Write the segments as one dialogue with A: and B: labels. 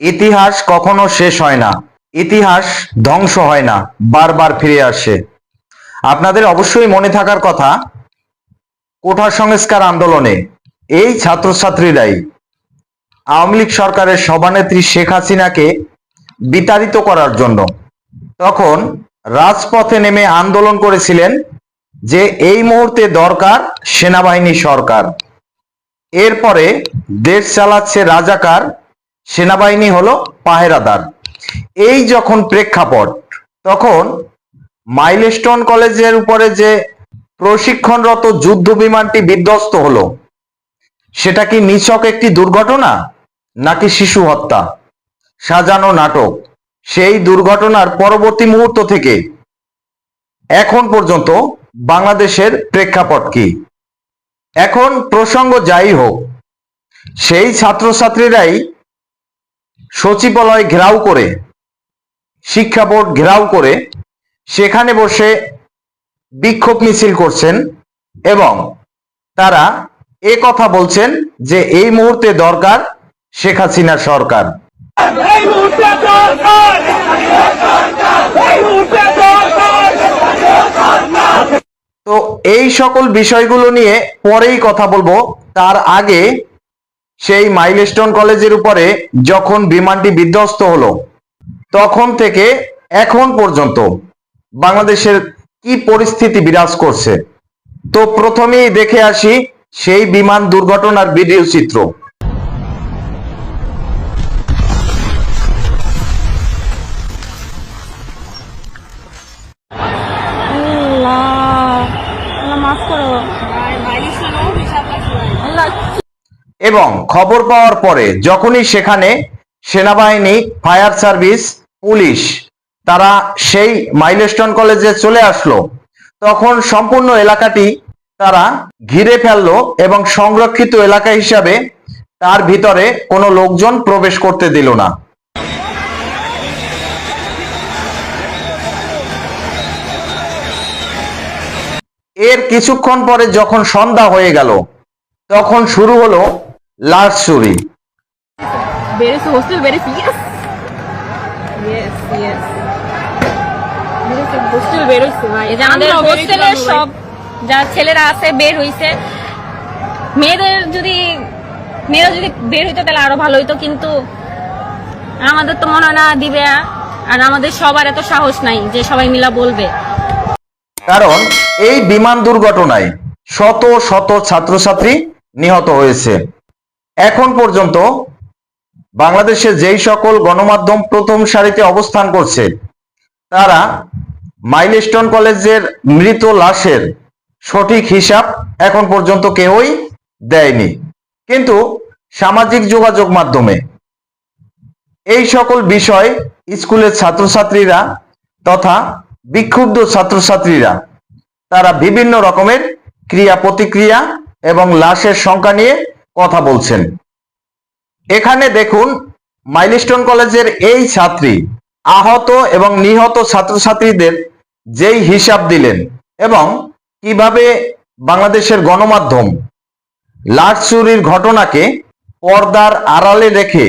A: ইতিহাস কখনো শেষ হয় না। ইতিহাস ধ্বংস হয় না, বারবার ফিরে আসে। আপনাদের অবশ্যই মনে থাকার কথা, কোঠা সংস্কার আন্দোলনে এই ছাত্রছাত্রীরাই আওয়ামী লীগ সরকারের সভানেত্রী শেখ হাসিনাকে বিতাড়িত করার জন্য। তখন রাজপথে নেমে আন্দোলন করেছিলেন যে এই মুহূর্তে দরকার সেনাবাহিনী সরকার। এরপরে দেশ চালাচ্ছে রাজাকার সেনাবাহিনী হলো পাহেরাদার। এই যখন প্রেক্ষাপট, তখন মাইলস্টোন কলেজের উপরে যে প্রশিক্ষণরত যুদ্ধ বিমানটি বিধ্বস্ত হলো, সেটা কি নিছক একটি দুর্ঘটনা, নাকি শিশু হত্যা? সাজানো নাটক। সেই দুর্ঘটনার পরবর্তী মুহূর্ত থেকে এখন পর্যন্ত বাংলাদেশের প্রেক্ষাপট কি? এখন প্রসঙ্গ যাই হোক, সেই ছাত্রছাত্রীরাই সচিবালয় ঘেরাও করে শিক্ষা বোর্ড ঘেরাও করে সেখানে বসে বিক্ষোভ মিছিল করছেন এবং তারা এ কথা বলছেন যে এই মুহূর্তে দরকার শেখ হাসিনা সরকার। তো এই সকল বিষয়গুলো নিয়ে পরেই কথা বলব। তার আগে সেই মাইলস্টোন কলেজের উপরে যখন বিমানটি বিধ্বস্ত হল, তখন থেকে এখন পর্যন্ত বাংলাদেশের কি পরিস্থিতি বিরাজ করছে? তো প্রথমেই দেখে আসি সেই বিমান দুর্ঘটনার ভিডিও চিত্র। এবং খবর পাওয়ার পরে যখনই সেখানে সেনাবাহিনী, ফায়ার সার্ভিস, পুলিশ, তারা সেই মাইলস্টোন কলেজে চলে আসলো, তখন সম্পূর্ণ এলাকাটি তারা ঘিরে ফেলল এবং সংরক্ষিত এলাকা হিসাবে তার ভিতরে কোনো লোকজন প্রবেশ করতে দিল না। এর কিছুক্ষণ পরে যখন সন্ধ্যা হয়ে গেল, তখন শুরু হলো লাশ চুরি
B: বেড়েছে হোস্টেল বেড়েছে ইয়েস ইয়েস ইয়েস বেড়েছে হোস্টেল বেরোইছে ভাই আমাদের হোস্টেলের সব যা ছেলেরা আছে বের হইছে। মেয়েদের যদি মেয়েরা যদি বের হইতো তাহলে আরও ভালো হইতো কিন্তু আমাদের তো মনে হয় না দিবে আর আমাদের সবার এত সাহস নাই যে সবাই মিলা বলবে।
A: কারণ এই বিমান দুর্ঘটনায় শত শত ছাত্রছাত্রী নিহত হয়েছে। এখন পর্যন্ত বাংলাদেশে যেই সকল গণমাধ্যম প্রথম সারিতে অবস্থান করছে, তারা মাইলস্টোন কলেজের মৃত লাশের সঠিক হিসাব এখন পর্যন্ত কেউই দেয়নি। কিন্তু সামাজিক যোগাযোগ মাধ্যমে এই সকল বিষয় স্কুলের ছাত্রছাত্রীরা তথা বিক্ষুব্ধ ছাত্রছাত্রীরা, তারা বিভিন্ন রকমের ক্রিয়া প্রতিক্রিয়া এবং লাশের সংখ্যা নিয়ে কথা বলছেন। এখানে দেখুন, মাইলস্টোন কলেজের এই ছাত্রী, আহত এবং নিহত ছাত্রছাত্রীদের যেই হিসাব দিলেন এবং কীভাবে বাংলাদেশের গণমাধ্যম লাশ চুরির ঘটনাকে পর্দার আড়ালে রেখে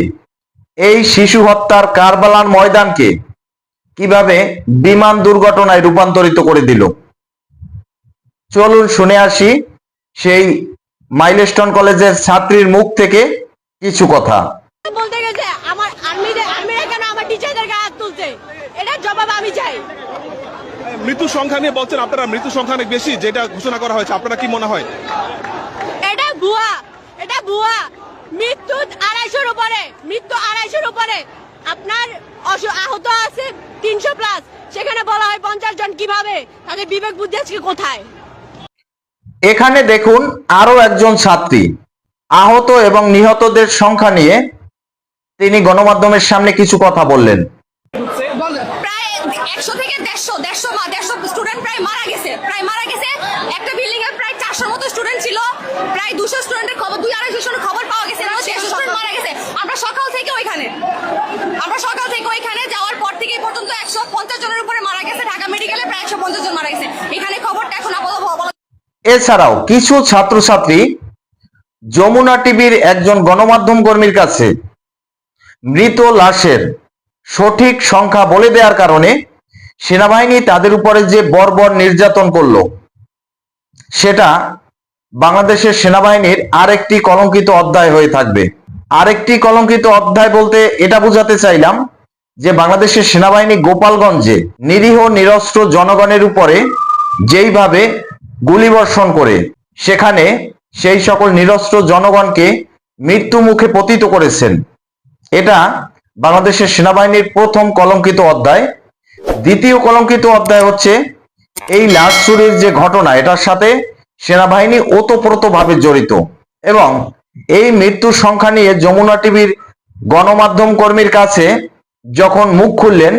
A: এই শিশু হত্যার কারবালান ময়দানকে কীভাবে বিমান দুর্ঘটনায় রূপান্তরিত করে দিল। চলুন শুনে আসি সেই মাইলস্টোন কলেজের ছাত্রীর মুখ থেকে কিছু কথা।
C: বলতে গেছে আমার আর্মিদের আর্মিরা কেন আমার টিচারদের গায়ে হাত তুলছে? এটার জবাব আমি চাই।
D: মৃত্যু সংখ্যা নিয়ে বলছেন আপনারা মৃত্যু সংখ্যা অনেক বেশি যেটা ঘোষণা করা হয়েছে। আপনারা কি মনে হয়?
C: এটা ভুয়া এটা ভুয়া। মৃত্যু আড়াইশোর উপরে মৃত্যু আড়াইশোর উপরে। আপনার আহত আছে তিনশো প্লাস সেখানে বলা হয় পঞ্চাশ জন কীভাবে? তাদের বিবেক বুদ্ধি আজকে কোথায়?
A: এখানে দেখুন আরও একজন ছাত্রী, আহত এবং নিহতদের সংখ্যা নিয়ে তিনি গণমাধ্যমের সামনে কিছু কথা বললেন।
E: খবর পাওয়া গেছে। মারা গেছে। সকাল থেকে আমরা সকাল থেকে ওইখানে যাওয়ার পর থেকে পর্যন্ত একশো পঞ্চাশ জনের উপরে মারা গেছে। ঢাকা পঞ্চাশ জন মারা গেছে। এখানে
A: এছাড়াও কিছু ছাত্রছাত্রী যমুনা টিভির একজন গণমাধ্যম কর্মীর কাছে মৃত লাশের সঠিক সংখ্যা বলে দেওয়ার কারণে সেনাবাহিনী তাদের উপরে যে বর্বর নির্যাতন করল, সেটা বাংলাদেশের সেনাবাহিনীর আরেকটি কলঙ্কিত অধ্যায় হয়ে থাকবে। আরেকটি কলঙ্কিত অধ্যায় বলতে এটা বোঝাতে চাইলাম যে বাংলাদেশের সেনাবাহিনী গোপালগঞ্জে নিরীহ, নিরস্ত্র জনগণের উপরে যেইভাবে গুলিবর্ষণ করে। সেখানে সেই সকল নিরস্ত্র জনগণকে মৃত্যু মুখে পতিত করেছেন। এটা বাংলাদেশের সেনাবাহিনীর প্রথম কলঙ্কিত অধ্যায়। দ্বিতীয় কলঙ্কিত অধ্যায় হচ্ছে এই লাশ চুরির যে ঘটনা, এটার সাথে সেনাবাহিনী ওতপ্রোতভাবে জড়িত এবং এই মৃত্যুর সংখ্যা নিয়ে যমুনা টিভির গণমাধ্যম কর্মীর কাছে যখন মুখ খুললেন,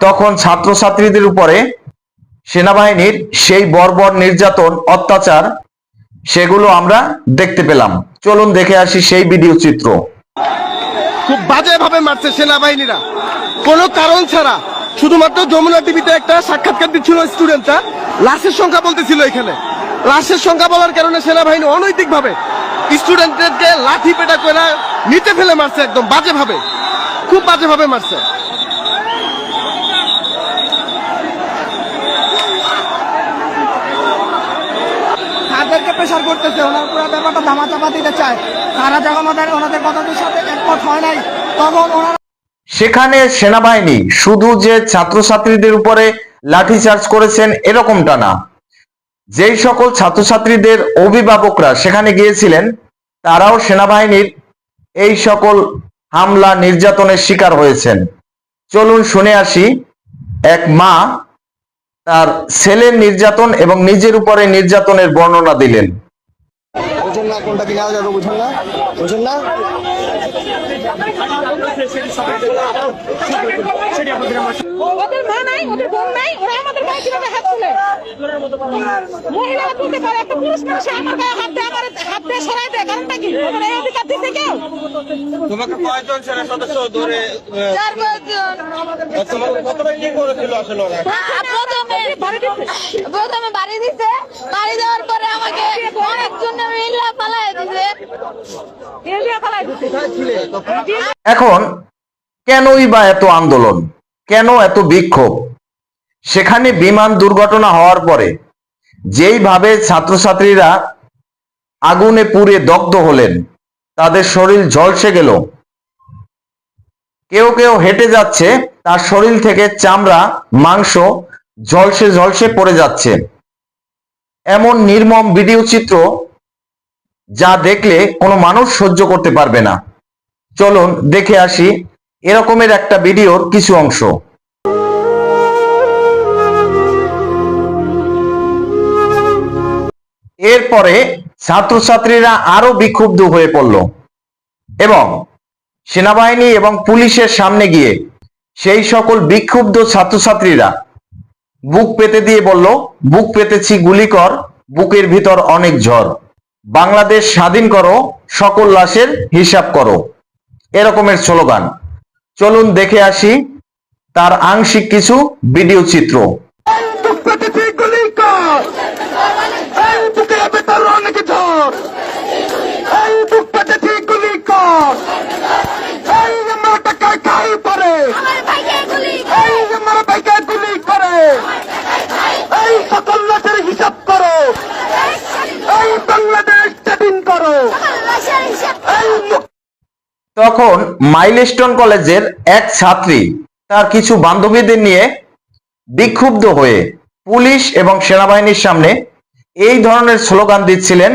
A: তখন ছাত্রছাত্রীদের উপরে সেনাবাহিনীর সেই বর্বর নির্যাতন, অত্যাচার, সেগুলো আমরা দেখতে পেলাম। চলুন দেখে আসি সেই ভিডিও চিত্র।
F: খুব বাজে ভাবে মারছে সেনাবাহিনীরা। কোনো কারণ ছাড়া। শুধুমাত্র যমুনা টিভিতে একটা সাক্ষাৎকার দিচ্ছিল স্টুডেন্টরা। লাশের সংখ্যা বলতেছিল এখানে। লাশের সংখ্যা বলার কারণে সেনাবাহিনী অনৈতিক ভাবে স্টুডেন্টদেরকে লাঠি পেটা করে নিচে ফেলে মারছে একদম বাজে ভাবে খুব বাজে ভাবে মারছে
G: তাদেরকে প্রেশার করতেছে, ওনার পুরো ব্যাপারটা ধামাচাপা দিতে চায়। তারা যখন ওনাদের ওনাদের কথাদের সাথে একমত হয় নাই। তখন ওনারা
A: সেখানে সেনাবাহিনী শুধু যে ছাত্রছাত্রীদের উপরে লাঠিচার্জ করেছেন, এরকমটা না। যেই সকল ছাত্রছাত্রীদের অভিভাবকরা সেখানে গিয়েছিলেন, তারাও সেনাবাহিনীর এই সকল হামলা নির্যাতনের শিকার হয়েছেন। চলুন শুনে আসি, এক মা তার ছেলের নির্যাতন এবং নিজের উপরে নির্যাতনের বর্ণনা দিলেন।
F: বুঝেন না কোনটা বুঝুন না? বুঝেন না?
C: ওদের মা নাই ওদের বোন নাই ওরা আমাদের গায়ে কীভাবে হাত তুলে? মহিলারা তুলতে পারে একটা পুরুষ মানুষ আমার গায়ে হাত দেয় আমার হাত দিয়ে সরাই দেয় কারণটা কি? ওদের এই অধিকার দিতে কেউ?
H: তোমাকে কয়জন সেনা সদস্য ধরে আহ, তোমাকে কতটা কি করেছিল আসলে ওরা?
C: প্রথমে প্রথমে বাড়ি দিছে। বাড়ি দেওয়ার পরে আমাকে অনেকজন মিল্লা পালাই দিছে।
A: এখন কেনই বা এত আন্দোলন? কেন এত বিক্ষোভ? সেখানে বিমান দুর্ঘটনা হওয়ার পরে যেইভাবে ছাত্রছাত্রীরা আগুনে পুড়ে দগ্ধ হলেন, তাদের শরীর ঝলসে গেল। কেউ কেউ হেঁটে যাচ্ছে, তার শরীর থেকে চামড়া, মাংস ঝলসে ঝলসে পড়ে যাচ্ছে। এমন নির্মম ভিডিও চিত্র যা দেখলে কোনো মানুষ সহ্য করতে পারবে না। চলুন দেখে আসি এরকমের একটা ভিডিওর কিছু অংশ। এরপরে ছাত্রছাত্রীরা আরও বিক্ষুব্ধ হয়ে পড়ল এবং সেনাবাহিনী এবং পুলিশের সামনে গিয়ে সেই সকল বিক্ষুব্ধ ছাত্রছাত্রীরা বুক পেতে দিয়ে বলল, বুক পেতেছি গুলি কর, বুকের ভিতর অনেক ঝড়। বাংলাদেশ স্বাধীন করো, সকল লাশের হিসাব করো। এরকমের স্লোগান। চলুন দেখে আসি তার আংশিক কিছু ভিডিও চিত্র
F: পেটেতে গুলি কর এই বুকের ভেতর অনেক ঝড় এই বুক পেটেতে গুলি কর এই আমার টাকায় খাই পরে এই আমার ভাইকে গুলি করে এই সকল লাশের হিসাব করো এই বাংলাদেশ স্বাধীন করো এই মুখ
A: তখন মাইলস্টোন কলেজের এক ছাত্রী তার কিছু বান্ধবীদের নিয়ে বিক্ষুব্ধ হয়ে পুলিশ এবং সেনাবাহিনীর সামনে এই ধরনের স্লোগান দিচ্ছিলেন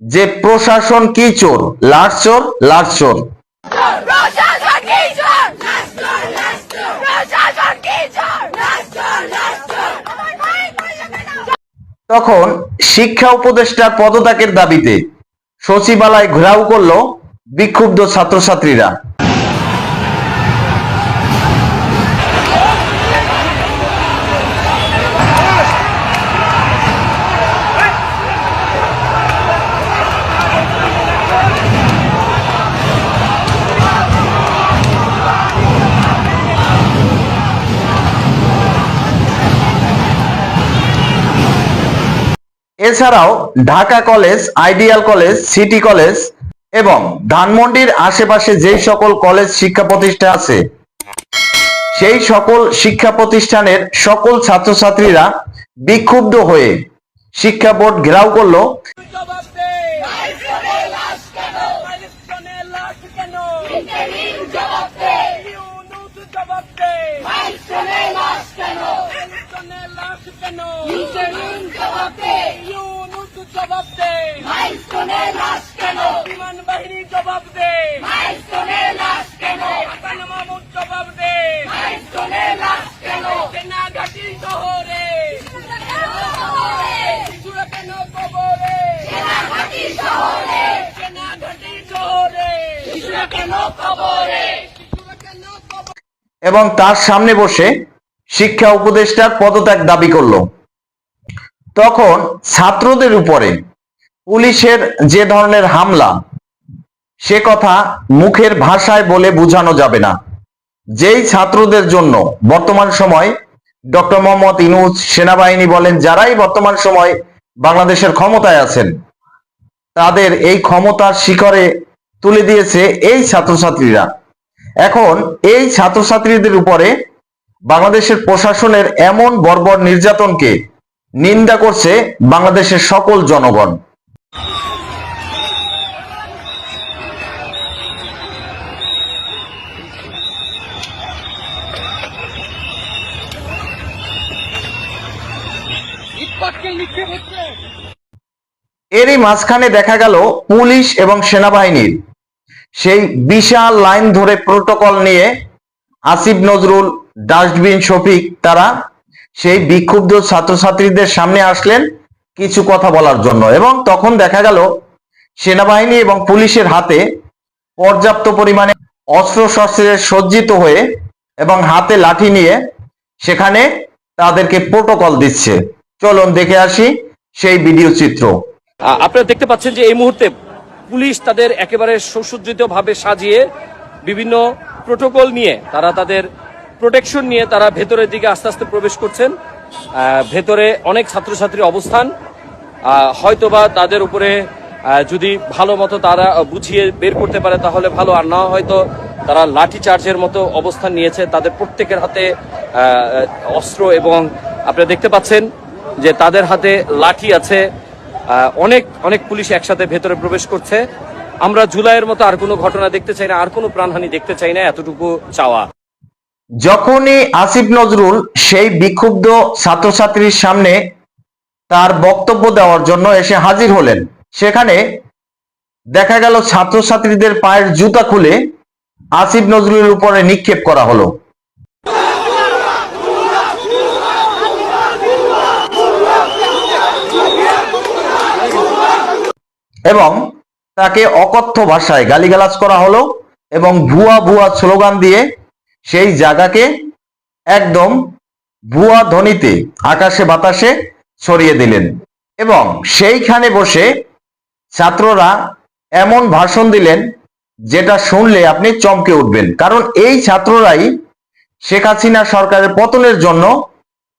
A: যে প্রশাসন কি চোর? লাট চোর? লাট চোর। তখন শিক্ষা উপদেষ্টার পদত্যাগের দাবিতে সচিবালয় ঘেরাও করল বিক্ষুব্ধ ছাত্রছাত্রীরা। এছাড়াও Dhaka college ideal college city college এবং ধানমন্ডির আশেপাশে যেই সকল কলেজ শিক্ষা প্রতিষ্ঠান আছে সেই সকল শিক্ষা প্রতিষ্ঠানের সকল ছাত্রছাত্রীরা বিক্ষুব্ধ হয়ে শিক্ষা বোর্ড ঘেরাও করল
I: ইউনুস জবাব দে মাইলস্টোনের লাশ কেন মাইলস্টোনের লাশ কেন জবাব দে ইউনুস জবাব দে মাইলস্টোনের লাশ কেন বিমান বাহিনী জবাব দে মাইলস্টোনের লাশ কেন হাসান মাহমুদ জবাব দে মাইলস্টোনের লাশ কেন সেনাঘাটি শহরে শিশুরা কেন কবরে সেনাঘাটি শহরে সেনাঘাটি শহরে শিশুরা কেন কবরে শিশুরা কেন কবরে
A: এবং তার সামনে বসে শিক্ষা উপদেষ্টার পদত্যাগ দাবি করল। তখন ছাত্রদের উপরে পুলিশের যে ধরনের হামলা, সে কথা মুখের ভাষায় বলে বোঝানো যাবে না। যেই ছাত্রদের জন্য বর্তমান সময় ডক্টর মোহাম্মদ ইনুজ সেনাবাহিনী বলেন, যারাই বর্তমান সময় বাংলাদেশের ক্ষমতায় আছেন, তাদের এই ক্ষমতার শিখরে তুলে দিয়েছে এই ছাত্রছাত্রীরা। এখন এই ছাত্রছাত্রীদের উপরে বাংলাদেশের প্রশাসনের এমন বর্বর নির্যাতনকে নিন্দা করছে বাংলাদেশের সকল জনগণ। এরই মাঝখানে দেখা গেল পুলিশ এবং সেনাবাহিনীর সেই বিশাল লাইন ধরে প্রোটোকল নিয়ে আসিফ নজরুল ডাস্টবিন শফিক তারা সেই বিক্ষুব্ধ ছাত্রছাত্রীদের সামনে আসলেন কিছু কথা বলার জন্য এবং তখন দেখা গেল সেনাবাহিনী এবং পুলিশের হাতে পর্যাপ্ত পরিমাণে অস্ত্র শস্ত্রে সজ্জিত হয়ে এবং হাতে লাঠি নিয়ে সেখানে তাদেরকে প্রোটোকল দিচ্ছে। চলুন দেখে আসি সেই ভিডিও চিত্র।
J: আপনারা দেখতে পাচ্ছেন যে এই মুহূর্তে পুলিশ তাদের একেবারে সুসজ্জিত ভাবে সাজিয়ে বিভিন্ন প্রোটোকল নিয়ে, তারা তাদের প্রোটেকশন নিয়ে তারা ভেতরের দিকে আস্তে আস্তে প্রবেশ করছেন। ভেতরে অনেক ছাত্রছাত্রী অবস্থান। হয়তোবা তাদের উপরে যদি ভালো মতো তারা বুঝিয়ে বের করতে পারে, তাহলে ভালো। আর না হয়তো তারা লাঠি চার্জের মতো অবস্থান নিয়েছে। তাদের প্রত্যেকের হাতে অস্ত্র এবং আপনারা দেখতে পাচ্ছেন যে তাদের হাতে লাঠি আছে। অনেক অনেক পুলিশ একসাথে ভেতরে প্রবেশ করছে। আমরা জুলাইয়ের মতো আর কোনো ঘটনা দেখতে চাই না, আর কোনো প্রাণহানি দেখতে চাই না, এতটুকু চাওয়া।
A: যখনই আসিফ নজরুল সেই বিক্ষুব্ধ ছাত্রছাত্রীর সামনে তার বক্তব্য দেওয়ার জন্য এসে হাজির হলেন, সেখানে দেখা গেল ছাত্রছাত্রীদের পায়ের জুতা খুলে আসিফ নজরুলের উপরে নিক্ষেপ করা হলো। এবং তাকে অকথ্য ভাষায় গালিগালাজ করা হলো এবং ভুয়া ভুয়া স্লোগান দিয়ে সেই জায়গাকে একদম ভুয়া ধ্বনিতে, আকাশে বাতাসে ছড়িয়ে দিলেন। এবং সেইখানে বসে ছাত্ররা এমন ভাষণ দিলেন যেটা শুনলে আপনি চমকে উঠবেন। কারণ এই ছাত্ররাই শেখ হাসিনা সরকারের পতনের জন্য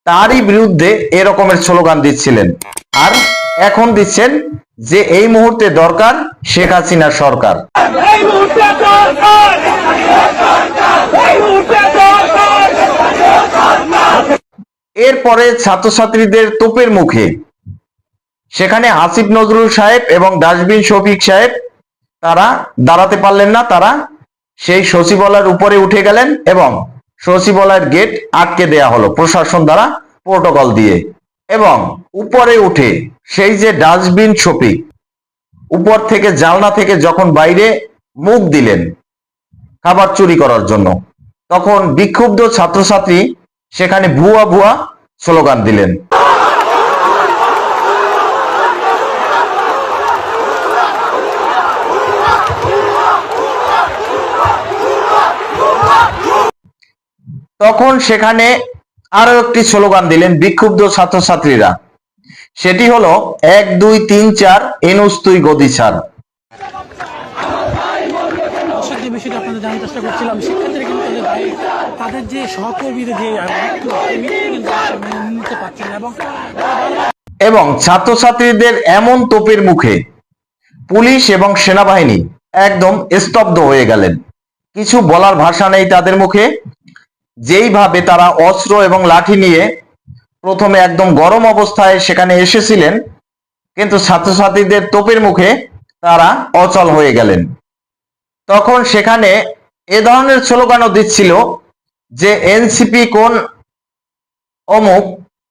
A: তারই বিরুদ্ধে এরকমের স্লোগান দিচ্ছিলেন। আর এখন দিচ্ছেন যে এই মুহূর্তে দরকার শেখ হাসিনা সরকার। এরপরে ছাত্রছাত্রীদের তোপের মুখে। সেখানে আসিফ নজরুল সাহেব এবং ডাস্টবিন শফিক সাহেব তারা দাঁড়াতে পারলেন না তারা সেই সচিবালয়ের উপরে উঠে গেলেন এবং সচিবালয়ের গেট আটকে দেয়া হলো প্রশাসন দ্বারা প্রোটোকল দিয়ে। এবং উপরে উঠে সেই যে ডাস্টবিন শফিক উপর থেকে জালনা থেকে যখন বাইরে মুখ দিলেন খাবার চুরি করার জন্য, তখন বিক্ষুব্ধ ছাত্রছাত্রী সেখানে ভুয়া ভুয়া স্লোগান দিলেন। তখন সেখানে আরও একটি স্লোগান দিলেন বিক্ষুব্ধ ছাত্রছাত্রীরা। সেটি হলো এক দুই তিন চার এনুস তুই গদি ছাড়।
G: যে বিষয়টা আপনাদের জানার চেষ্টা করছিলাম। শিক্ষার্থীরা কিন্তু তাদের দায়ী তাদের যে সহকর্মীদের যে মৃত্যু সেই মৃত্যু কিন্তু নিতে পারছেন না এবং
A: এবং ছাত্রছাত্রীদের এমন তোপের মুখে পুলিশ এবং সেনাবাহিনী একদম স্তব্ধ হয়ে গেলেন। কিছু বলার ভাষা নেই তাদের মুখে। যেইভাবে তারা অস্ত্র এবং লাঠি নিয়ে প্রথমে একদম গরম অবস্থায় সেখানে এসেছিলেন, কিন্তু ছাত্রছাত্রীদের তোপের মুখে তারা অচল হয়ে গেলেন। তখন সেখানে এ ধরনের স্লোগানও দিচ্ছিল যে, এনসিপি কোন অমুক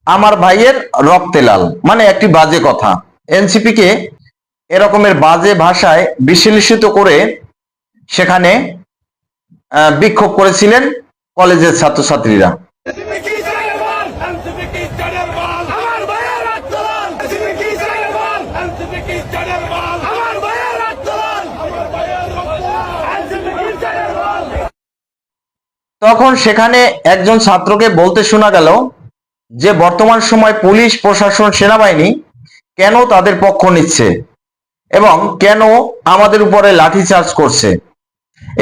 A: আমার ভাইয়ের রক্তে লাল। মানে একটি বাজে কথা। এনসিপি কে এরকমের বাজে ভাষায় বিশ্লেষিত করে সেখানে বিক্ষোভ করেছিলেন কলেজের ছাত্রছাত্রীরা
I: আমার ভাইয়ের আন্দোলন আমার ভাইয়ের আন্দোলন
A: তখন সেখানে একজন ছাত্রকে বলতে শোনা গেল যে, বর্তমান সময় পুলিশ, প্রশাসন, সেনাবাহিনী কেন তাদের পক্ষ নিচ্ছে এবং কেন আমাদের উপরে লাঠিচার্জ করছে।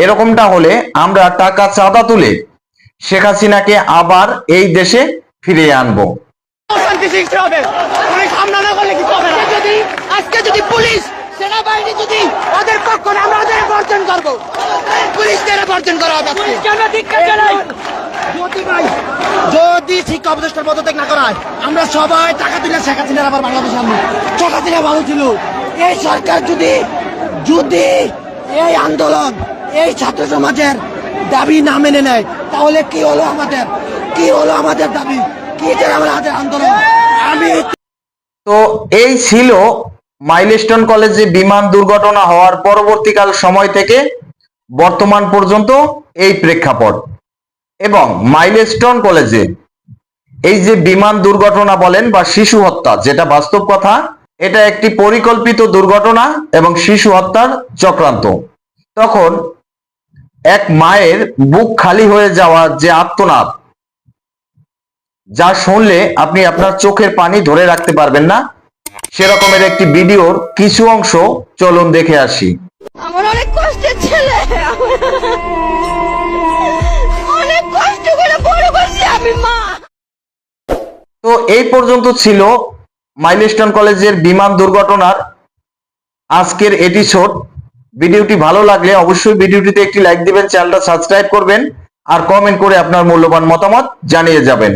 A: এরকমটা হলে আমরা টাকা চাঁদা তুলে শেখ হাসিনাকে আবার এই দেশে ফিরিয়ে আনব।
G: আজকে যদি পুলিশ সেনাবাহিনী যদি ওদের পক্ষ না আমরা ওদের বর্জন করব। পুলিশদের বর্জন করা হবে যদি শিক্ষা উপদেষ্টার পদত্যাগ না করা হয় আমরা সবাই টাকা তুলে শেখ হাসিনার আবার বাংলাদেশে আনব শেখ হাসিনা ভালো ছিল। এই সরকার যদি যদি এই আন্দোলন এই ছাত্র সমাজের দাবি না মেনে নেয় তাহলে কি হলো আমাদের? কি হলো আমাদের দাবি? কি যে আমাদের আন্দোলন? আমি
A: তো এই ছিল মাইলস্টোন কলেজে বিমান দুর্ঘটনা হওয়ার পরবর্তীকাল সময় থেকে বর্তমান পর্যন্ত এই প্রেক্ষাপট। এবং মাইলস্টোন কলেজে এই যে বিমান দুর্ঘটনা বলেন বা শিশু হত্যা, যেটা বাস্তব কথা, এটা একটি পরিকল্পিত দুর্ঘটনা এবং শিশু হত্যার চক্রান্ত। তখন এক মায়ের বুক খালি হয়ে যাওয়ার যে আত্মনাদ, যা শুনলে আপনি আপনার চোখের পানি ধরে রাখতে পারবেন না সেরকমের একটি ভিডিওর কিছু অংশ চলুন দেখে আসি।
C: আমার অনেক কষ্টের ছেলে। অনেক কষ্ট করে বড় করছি আমি মা।
A: তো এই পর্যন্ত ছিল মাইলস্টোন কলেজের বিমান দুর্ঘটনার আজকের এপিসোড ভিডিওটি ভালো লাগলে অবশ্যই ভিডিওটিতে একটি লাইক দিবেন চ্যানেলটা সাবস্ক্রাইব করবেন আর কমেন্ট করে আপনার মূল্যবান মতামত জানিয়ে যাবেন।